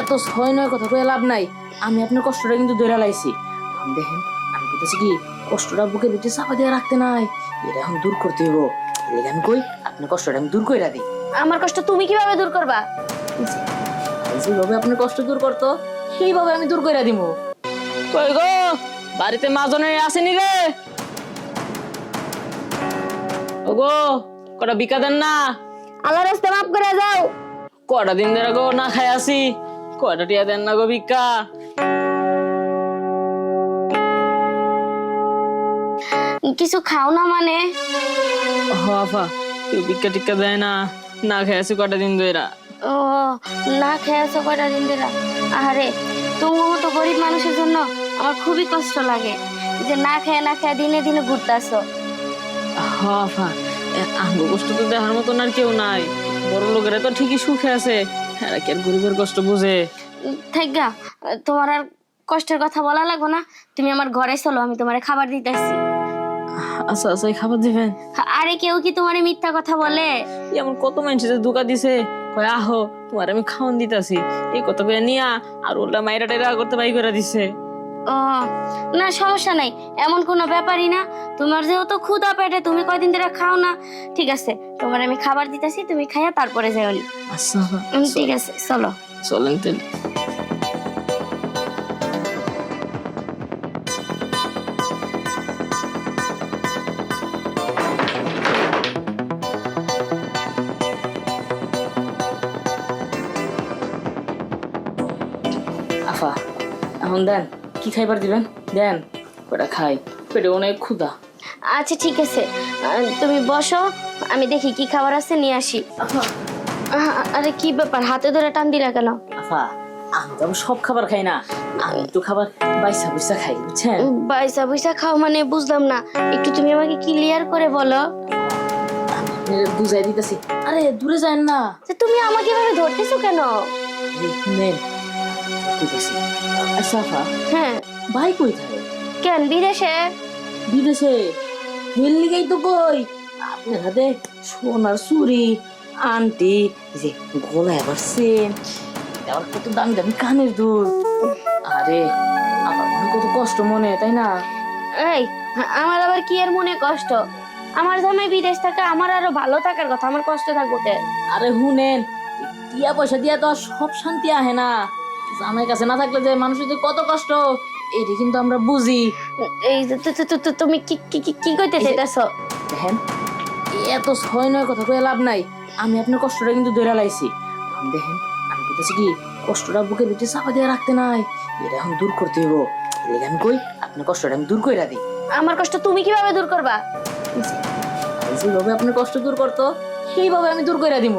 এত ছয় নয় কথা কয়ে লাভ নাই। আমি আপনার কষ্টটা কিন্তু ধরে লাইছি। দেখেন আমি বলতেছি কি কষ্টটা বুকের ভিতরে চাপা দিয়ে রাখতে নাই। এটা এখন দূর করতে হইব। এলে আমি কই আপনার কষ্টটা আমি দূর করে দিই। আমার কষ্ট তুমি কীভাবে দূর করবা? যেভাবে আপনার কষ্ট দূর করতো সেইভাবে আমি দূর করে দিব কই গো বাড়িতে মাজনের আসেনি রে? ওগো কটা বিকা দেন না? আল্লাহ রাস্তা মাফ করে যাও। কটা দিন ধরে গো না খাই আসি? কটা টিয়া দেন না গো ভিক্ষা? কিছু খাও না মানে? হাফা কেউ ভিক্ষা টিক্কা দেয় না। না আসি কটা দিন ধরে ও না খেয়ে আছো কয়টা দিন আরে তোমার মতো গরিব মানুষের জন্য আমার খুবই কষ্ট লাগে যে না খেয়ে না খেয়ে দিনে দিনে ঘুরতে আসো হাফা আঙ্গ কষ্ট তো দেখার মতন আর কেউ নাই। বড় লোকেরা তো ঠিকই সুখে আছে। এরা কি আর গরিবের কষ্ট বুঝে? থাকা তোমার আর কষ্টের কথা বলা লাগো না। তুমি আমার ঘরে চলো আমি তোমার খাবার দিতেছি। আচ্ছা আচ্ছা খাবার দিবেন? আরে কেউ কি তোমার মিথ্যা কথা বলে? এমন কত মানুষের ধোকা দিছে। কয় আহো তোমার আমি খাওয়ান দিতাছি। এই কথা কয়ে নিয়া আর ওটা মাইরা টাইরা করতে বাই করে দিছে। ও না সমস্যা নাই। এমন কোনো ব্যাপারই না। তোমার যেহেতু ক্ষুধা পেটে তুমি কয়দিন ধরে খাও না ঠিক আছে। তোমার আমি খাবার দিতেছি তুমি খাইয়া তারপরে যাও নি। আচ্ছা উম, ঠিক আছে চলো। চলেন তাহলে। আফা এখন দেন। কি খাইবার দিবেন? দেন কটা খাই। পেটে অনেক ক্ষুধা। আচ্ছা ঠিক আছে। আহ, তুমি বসো আমি দেখি কি খাবার আছে নিয়ে আসি। আফা। আহ, আরে কি ব্যাপার হাতে ধরে টান দিলা কেন? আফা আমি তো আবার সব খাবার খাই না। আমি একটু খাবার বাইসা বুইসা খাই বুঝছেন? পয়সা পয়সা খাও মানে বুঝলাম না। একটু তুমি আমাকে ক্লিয়ার করে বলো। বুঝাই দিতেছি। আরে দূরে যান না। যে তুমি আমাকে এভাবে ধরতেছো কেন? এই নেন। আচ্ছা আফা হ্যাঁ। ভাই কই থাকে? কেন বিদেশে? বিদেশে? হেল লিগাই তো কই। আপনার হাতে সোনার চুরি আন্টি যে গলায় আবার সেন আবার কত দামি দামি কানের দুল। আরে আমার মনে কত কষ্ট মনে তাই না? এই আমার আবার কি এর মনে কষ্ট? আমার জামাই বিদেশ থাকে আমার আরও ভালো থাকার কথা আমার কষ্ট থাকব আরে হুনেন টিয়া পয়সা দিয়া তো সব শান্তি আহে না। জামাই কাছে না থাকলে যে মানুষের যে কত কষ্ট এটি কিন্তু আমরা বুঝি। এই তুমি কি কি কইতে চাইতেছো দেখেন এত ছয় নয় কথা কয়ে লাভ নাই। আমি আপনার কষ্টটা কিন্তু ধরে লাইছি। দেখেন আমি বলতেছি কি কষ্টটা বুকের ভিতরে চাপা দিয়ে রাখতে নাই। এটা এখন দূর করতে হইব। এলে আমি কই আপনার কষ্টটা আমি দূর করে দিই। আমার কষ্ট তুমি কীভাবে দূর করবা? যেভাবে আপনার কষ্ট দূর করতো সেইভাবে আমি দূর করে দিব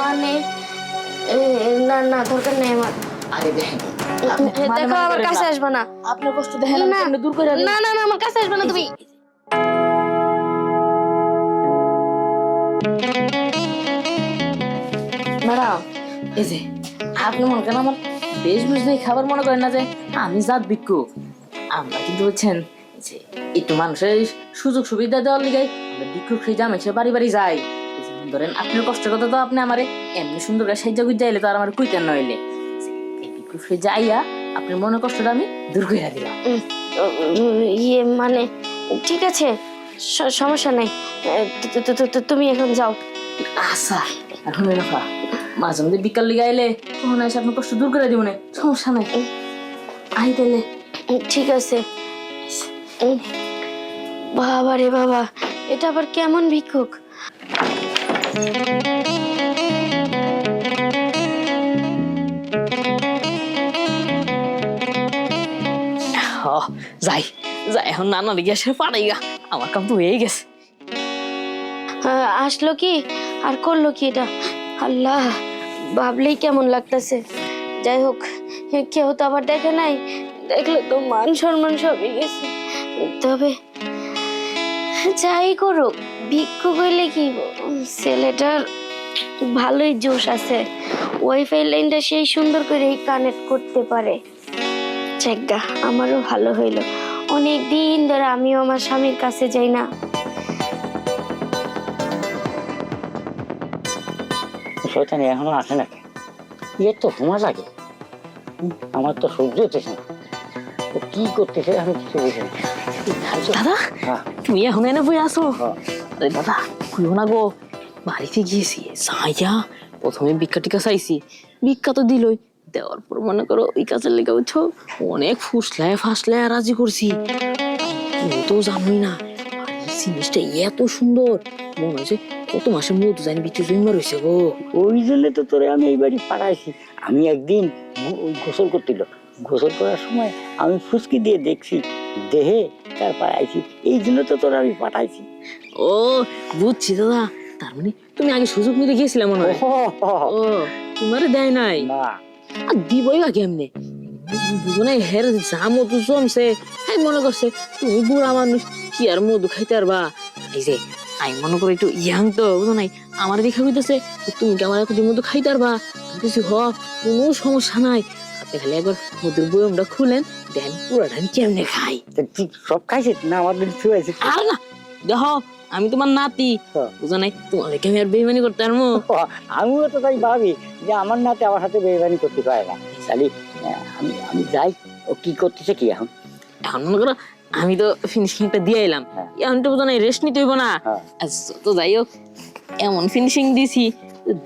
মানে না না দরকার নেই আমার। আরে দেখেন আপনি মানে দেখো মনে আমার করেন কাছে আসবে না। আপনার কষ্ট দেখেন না। দূর করে না না না আমার কাছে আসবে না তুমি। ম্যাডাম এই যে আপনি মনে করেন আমার বেশ বুঝ নেই খাবার মনে করেন না যে আমি জাত বিক্ষু আমরা কিন্তু হচ্ছেন যে একটু মানুষের সুযোগ সুবিধা দেওয়ার লিগাই আমরা ভিক্ষুক সেই জামাই সে বাড়ি বাড়ি যাই। যেমন ধরেন আপনার কষ্টের কথা তো আপনি আমার এমনি সুন্দর করে সাহায্য করতে এলে তো আর আমার কইতেন নইলে। ভিক্ষুক যাইয়া আপনার মনের কষ্টটা আমি দূর করে দিলাম। ইয়ে মানে ঠিক আছে সমস্যা নাই। তুমি এখন যাও। আচ্ছা এখন রাখা মাঝে মধ্যে বিকাল লিগে আইলে তখন এসে আপনার কষ্ট দূর করে দিব না। সমস্যা নাই। আই তাইলে। ঠিক আছে। বাবা রে বাবা এটা আবার কেমন ভিক্ষুক? আমার কাম হয়ে গেছে। আসলো কি? আর করল কি এটা? আল্লাহ, ভাবলেই কেমন লাগতেছে। যাই হোক, কেউ তো আবার দেখে নাই। দেখলে তো মান সম্মান সবই গেছে। তবে যাই করুক, ভিক্ষু কইলে কি ছেলেটার ভালোই জোশ আছে। ওয়াইফাই লাইনটা সেই সুন্দর করে কানেক্ট করতে পারে। চেকগা আমারও ভালো হইল। অনেক দিন ধরে আমিও আমার স্বামীর কাছে যাই না। শয়তানি, এখনও আসে নাকি? এর তো ধোঁয়া লাগে আমার তো সহ্য হতেছে না। কি করতেছে আমি কিছু বুঝি না। দাদা হ্যাঁ। তুমি এখন এনে বই আসো হ্যাঁ। আরে দাদা খুঁজো না গো। বাড়িতে গিয়েছি যাইয়া প্রথমে ভিক্ষা টিকা চাইছি ভিক্ষা তো দিলই। দেওয়ার পর মনে করো ওই কাজের লেগে বুঝছ অনেক ফুসলায় ফাসলায় রাজি করছি। তুমি তো জানোই না জিনিসটা এত সুন্দর মনে হচ্ছে কত মাসের মতো জানি বিচু জন্মা রয়েছে গো। ওই জন্য তো তোরে আমি এই বাড়ি পাঠাইছি। আমি একদিন ওই গোসল করছিল গোসল করার সময় আমি ফুসকি দিয়ে দেখছি দেহে তার পাঠাইছি এই জন্য তো তোর আমি পাঠাইছি। ও বুঝছি দাদা। তার মানে তুমি আগে সুযোগ নিতে গিয়েছিলে মনে হয়? ও তোমারে দেয় নাই? আর দিবই বা কেমনে? দুজনে হের যা মধু জমছে। হ্যাঁ মনে করছে তুমি বুড়া মানুষ কি আর মধু খাইতে পারবা? এই যে আমি মনে করি একটু ইয়াং তো বুঝো নাই? আমার দেখা হইতেছে তুমি কি আমার এত মধু খাইতে পারবা? কিছু হ কোনো সমস্যা নাই। আপনি খালি একবার মধুর বয়মটা খুলেন। দেন পুরাটা আমি কেমনে খাই তুই সব খাইছিস না আমাদের ছুয়াইছিস আর না দেখো আমি তোমার নাতি। বুঝো নাই? তোমার কি আমি আর বেইমানি করতে পারব? আমিও তো তাই ভাবি যে আমার নাতে আমার সাথে বেইমানি করতে পারে না। তাহলে আমি আমি যাই ও কি করতেছে কি এখন? এখন মনে করো আমি তো ফিনিশিংটা দিয়ে এলাম। হ্যাঁ। এখন তো বোঝো নাই রেস্ট নিতে হইব না। হ্যাঁ। তো যাই হোক এমন ফিনিশিং দিছি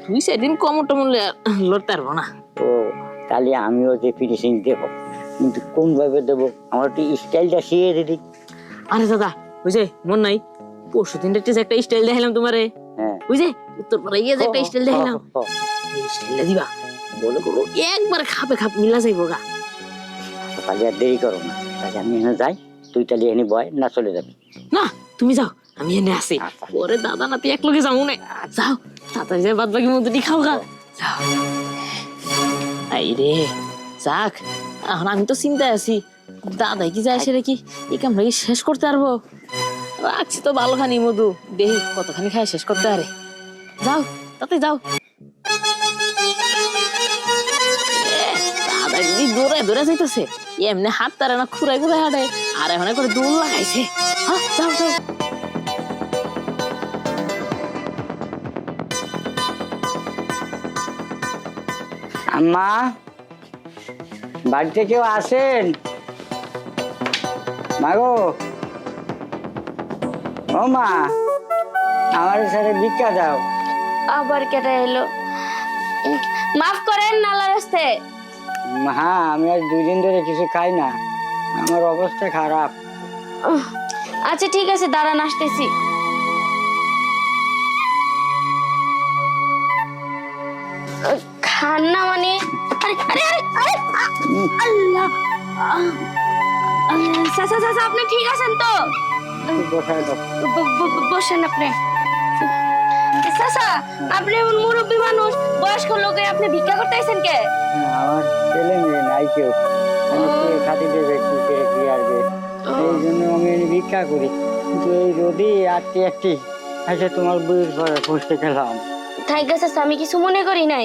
দুই চার দিন কম টমলে লড়তে পারব না। ও তাহলে আমিও যে ফিনিশিং দেব। কিন্তু কোন ভাবে দেবো? আমার একটু স্টাইলটা শিখিয়ে দিদি আরে দাদা বুঝে মন নাই। পরশু দিন একটা একটা স্টাইল দেখালাম তোমারে। হ্যাঁ। বুঝে উত্তর পাড়া গিয়ে যে একটা স্টাইল দেখালাম ও, ও, ও, এই স্টাইলটা দিবা। বলে করো একবার খাপে খাপ মিলা যাইব গা। তাহলে আর দেরি করো না। তাহলে আমি এখানে যাই তুই তাহলে এখানে বয় না চলে যাবি। না তুমি যাও আমি এনে আসি। আচ্ছা। পরে দাদা নাতি এক লগে যাব না। যাও তাড়াতাড়ি যাই বাদ বাকি মধ্যে খাও গা। যাও। এই রে যাক। এখন আমি তো চিন্তায় আছি। দাদাই কি যায় সেটা কি এই কামটা কি শেষ করতে পারব? রাখছি তো ভালো খানি মধু। দেখি কতখানি খাই শেষ করতে পারে। যাও, তাতে যাও। দৌড়ায় দৌড়ে যাইতেছে, এমনি হাত তারে না খুঁড়াই খুঁড়াই হাঁটে আর এখন করে দৌড় লাগাইছে। হ্যাঁ যাও যাও। আম্মা বাড়িতে কেউ আসেন? মাগো। ও মা আমার সাথে ভিক্ষা দাও। আবার কেটে এলো। মাফ করেন নালা রাস্তে হ্যাঁ আমি আজ দুদিন ধরে কিছু খাই না। আমার অবস্থা খারাপ। আচ্ছা ঠিক আছে দাঁড়ান আসতেছি। খান না মানে? আরে আরে আরে আরে আ- আল্লাহ আহ, আহ, চাচা চাচা আপনি ঠিক আছেন তো একটু বসায় দাও ব- ব- ব- বসেন আপনি চাচা আপনি এমন মুরব্বী মানুষ বয়স্ক লোকে আপনি ভিক্ষা করতে আইছেন কে হ্যাঁ, আমার ছেলে মেয়ে নাই কেউ অনেক করে খাতি দেবে কি করে কি আসবে এই জন্য আমি এনে ভিক্ষা করি কিন্তু এই রোদে আটটি আটটি আচ্ছা তোমার বইয়ের পরে বসতে গেলাম তাই গেছে আমি কিছু মনে করি নাই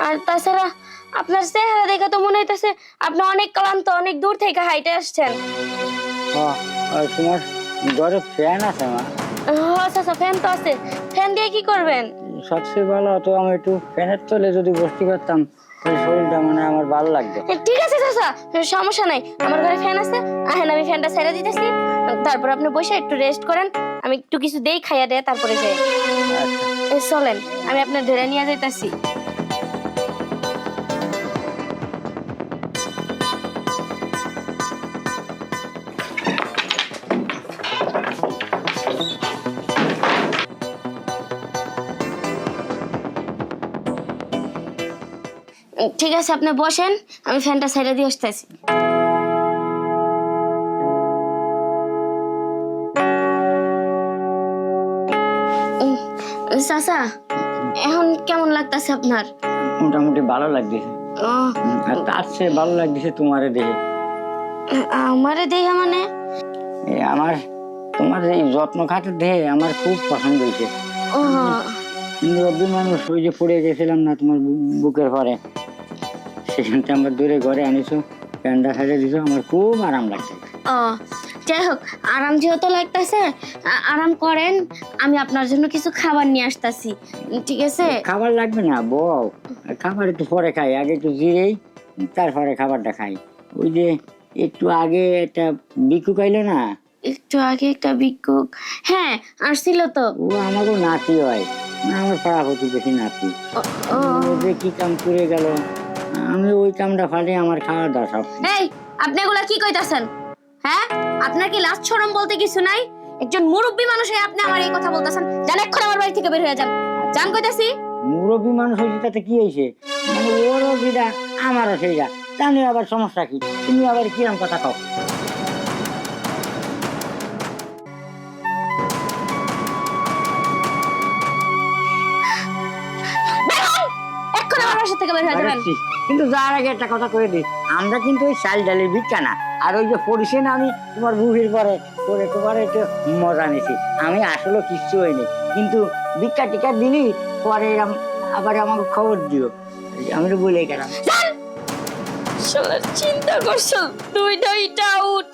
আর তাছাড়া আপনার চেহারা দেখে তো মনে হইতেছে আপনি অনেক ক্লান্ত অনেক দূর থেকে হাইটে আসছেন। হ্যাঁ, তোমার ঘরে ফ্যান আছে মা আচ্ছা আচ্ছা ফ্যান তো আছে। ফ্যান দিয়ে কি করবেন? সবচেয়ে ভালো হতো আমি একটু ফ্যানের তলে যদি বসতে পারতাম তাহলে শরীরটা মানে আমার ভালো লাগতো। ঠিক আছে চাচা সমস্যা নাই। আমার ঘরে ফ্যান আছে। আহেন আমি ফ্যানটা ছেড়ে দিতেছি। তারপর আপনি বসে একটু রেস্ট করেন। আমি একটু কিছু দেই খাইয়া দেয় তারপরে যাই। আচ্ছা। চলেন আমি আপনার ধরে নিয়ে যাইতাছি। ঠিক আছে আপনি বসেন আমি ফ্যানটা ছেড়ে দিয়ে আসতেছি। চাচা এখন কেমন লাগতেছে আপনার? মোটামুটি ভালো লাগতেছে। আর তার চেয়ে ভালো লাগতেছে তোমারে দেখে। আমারে দেখা মানে? আমার তোমার এই যত্ন খাতে দেখে আমার খুব পছন্দ হয়েছে। ও ওই যে পড়ে গেছিলাম না তোমার বুকের পরে। সেখানটা আমার দূরে ঘরে আনিছো প্যান্ডা সাজে দিছো আমার খুব আরাম লাগছে। ও যাই হোক আরাম যেহেতু লাগতেছে আরাম করেন আমি আপনার জন্য কিছু খাবার নিয়ে আসতেছি ঠিক আছে? খাবার লাগবে না বউ খাবার একটু পরে খাই আগে একটু জিরেই তারপরে খাবারটা খাই। ওই যে একটু আগে একটা বিকু খাইলো না? একটু আগে একটা ভিক্ষুক হ্যাঁ আসছিল তো। ও আমারও নাতি হয় আমার পাড়া প্রতিবেশী নাতি। ও- ও। ও যে কি কাম করে গেল আমি ওই চামড়া আমার খাওয়া এই আপনি এগুলা কি কইতাছেন? হ্যাঁ? আপনার কি লাজ শরম বলতে কিছু নাই? একজন মুরব্বী মানুষ হয়ে আপনি আমার এই কথা বলতেছেন জান এক্ষুনি আমার বাড়ি থেকে বের হয়ে যান। জান কইতাছি। মুরব্বী মানুষ হয়েছে তাতে কি হয়েছে মানে ওরও আমারও সেইটা। জানি আবার সমস্যা কি? তুমি আবার কিরম কথা কও? থেকে বের হয়ে যাবেন? কিন্তু যার আগে একটা কথা করে দিই। আমরা কিন্তু ওই চাল ডালের ভিক্ষা না। আর ওই যে পড়িছে না আমি তোমার বুহির পরে করে তোমার একটু মজা নিছি। আমি আসলে কিচ্ছু হয়নি কিন্তু ভিক্ষা টিকা দিলি পরে এরম আবার আমাকে খবর দিও। আমি তো বলে গেলাম। চিন্তা করছ? দুইটাই টাউট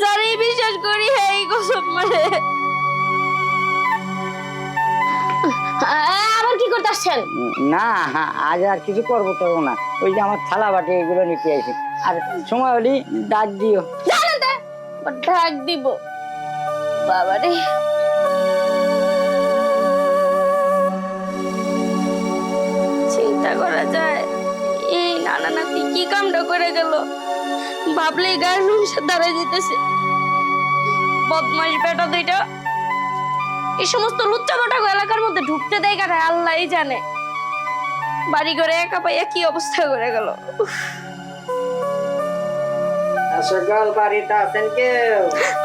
যারে বিশ্বাস করি হেই কসম মারে। করতে আসছেন? না হ্যাঁ, আজ আর কিছু করব করব না। ওই যে আমার থালা বাটি এগুলো নিতে আসি আর সময় হলে ডাক দিও। ডাক দিব। বাবারে। চিন্তা করা যায় এই নানা নাতি কি কামটা করে গেল? ভাবলেই গায়ের মানুষের দাঁড়ায় যেতেছে। বদমাস বেটা দুইটা এই সমস্ত লুচ্চা মোটাগো এলাকার মধ্যে ঢুকতে দেয় কারে আল্লাহই জানে। বাড়ি ঘরে একা পাইয়া কি অবস্থা করে গেল।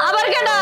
আবার কেডা?